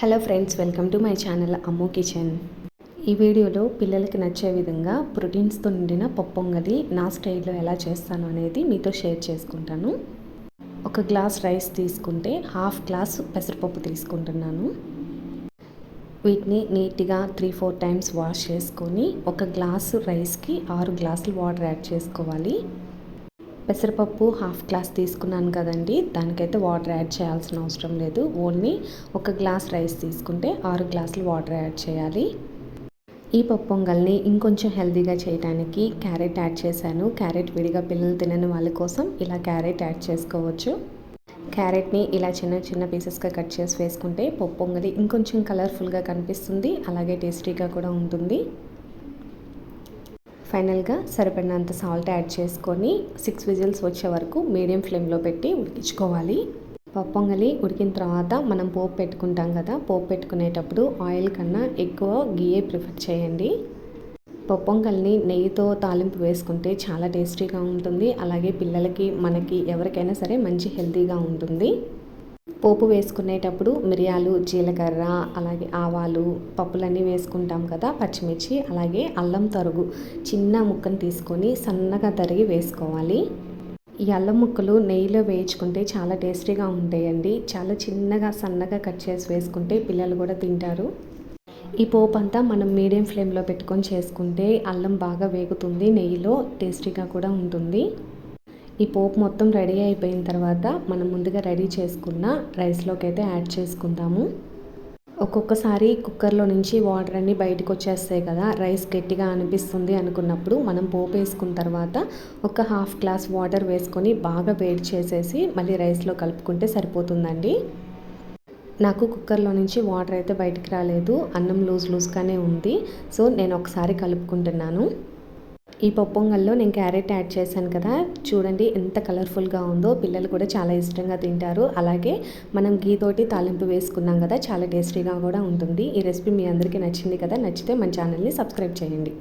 Hello friends welcome to my channel Ammu kitchen ఈ వీడియోలో పిల్లలకి నచ్చే విధంగా ప్రోటీన్స్తో నిండిన పప్పొంగలి నా స్టైల్లో ఎలా చేస్తాను అనేది మీతో షేర్ చేసుకుంటాను. ఒక గ్లాస్ రైస్ తీసుకుంటే హాఫ్ గ్లాస్ పెసరపప్పు తీసుకుంటున్నాను. వీటిని నీట్గా త్రీ ఫోర్ టైమ్స్ వాష్ చేసుకొని ఒక గ్లాసు రైస్కి ఆరు గ్లాసులు వాటర్ యాడ్ చేసుకోవాలి. పెసరపప్పు హాఫ్ గ్లాస్ తీసుకున్నాను కదండి. దానికైతే వాటర్ యాడ్ చేయాల్సిన అవసరం లేదు. ఓన్లీ ఒక గ్లాస్ రైస్ తీసుకుంటే ఆరు గ్లాసులు వాటర్ యాడ్ చేయాలి. ఈ పప్పొంగల్ని ఇంకొంచెం హెల్దీగా చేయడానికి క్యారెట్ యాడ్ చేశాను. క్యారెట్ విడిగా పిల్లలు తినని వాళ్ళ కోసం ఇలా క్యారెట్ యాడ్ చేసుకోవచ్చు. క్యారెట్ని ఇలా చిన్న చిన్న పీసెస్గా కట్ చేసి వేసుకుంటే పప్పొంగలి ఇంకొంచెం కలర్ఫుల్గా కనిపిస్తుంది. అలాగే టేస్టీగా కూడా ఉంటుంది. ఫైనల్గా సరిపడినంత సాల్ట్ యాడ్ చేసుకొని సిక్స్ విజిల్స్ వచ్చే వరకు మీడియం ఫ్లేమ్లో పెట్టి ఉడికించుకోవాలి. పప్పొంగలి ఉడికిన తర్వాత మనం పోపు పెట్టుకుంటాం కదా పోపు పెట్టుకునేటప్పుడు ఆయిల్ కన్నా ఎక్కువ గీయే ప్రిఫర్ చేయండి. పప్పొంగల్ని నెయ్యితో తాలింపు వేసుకుంటే చాలా టేస్టీగా ఉంటుంది. అలాగే పిల్లలకి మనకి ఎవరికైనా సరే మంచి హెల్తీగా ఉంటుంది. పోపు వేసుకునేటప్పుడు మిరియాలు జీలకర్ర అలాగే ఆవాలు పప్పులన్నీ వేసుకుంటాం కదా పచ్చిమిర్చి అలాగే అల్లం తరుగు చిన్న ముక్కను తీసుకొని సన్నగా తరిగి వేసుకోవాలి. ఈ అల్లం ముక్కలు నెయ్యిలో వేయించుకుంటే చాలా టేస్టీగా ఉంటాయండి. చాలా చిన్నగా సన్నగా కట్ చేసి వేసుకుంటే పిల్లలు కూడా తింటారు. ఈ పోపు అంతా మనం మీడియం ఫ్లేమ్లో పెట్టుకొని చేసుకుంటే అల్లం బాగా వేగుతుంది నెయ్యిలో టేస్టీగా కూడా ఉంటుంది. ఈ పోపు మొత్తం రెడీ అయిపోయిన తర్వాత మనం ముందుగా రెడీ చేసుకున్న రైస్లోకి అయితే యాడ్ చేసుకుందాము. ఒక్కొక్కసారి కుక్కర్లో నుంచి వాటర్ అన్నీ బయటకు వచ్చేస్తాయి కదా రైస్ గట్టిగా అనిపిస్తుంది అనుకున్నప్పుడు మనం పోపు వేసుకున్న తర్వాత ఒక హాఫ్ గ్లాస్ వాటర్ వేసుకొని బాగా వేడి చేసేసి మళ్ళీ రైస్లో కలుపుకుంటే సరిపోతుందండి. నాకు కుక్కర్లో నుంచి వాటర్ అయితే బయటికి రాలేదు అన్నం లూజ్ లూజ్గానే ఉంది. సో నేను ఒకసారి కలుపుకుంటున్నాను. ఈ పప్పొంగల్లో నేను క్యారెట్ యాడ్ చేశాను కదా. చూడండి ఎంత కలర్ఫుల్గా ఉందో. పిల్లలు కూడా చాలా ఇష్టంగా తింటారు. అలాగే మనం గీ తోటి తాలింపు వేసుకున్నాం కదా చాలా టేస్టీగా కూడా ఉంటుంది. ఈ రెసిపీ మీ అందరికీ నచ్చింది కదా నచ్చితే మన ఛానల్ని సబ్స్క్రైబ్ చేయండి.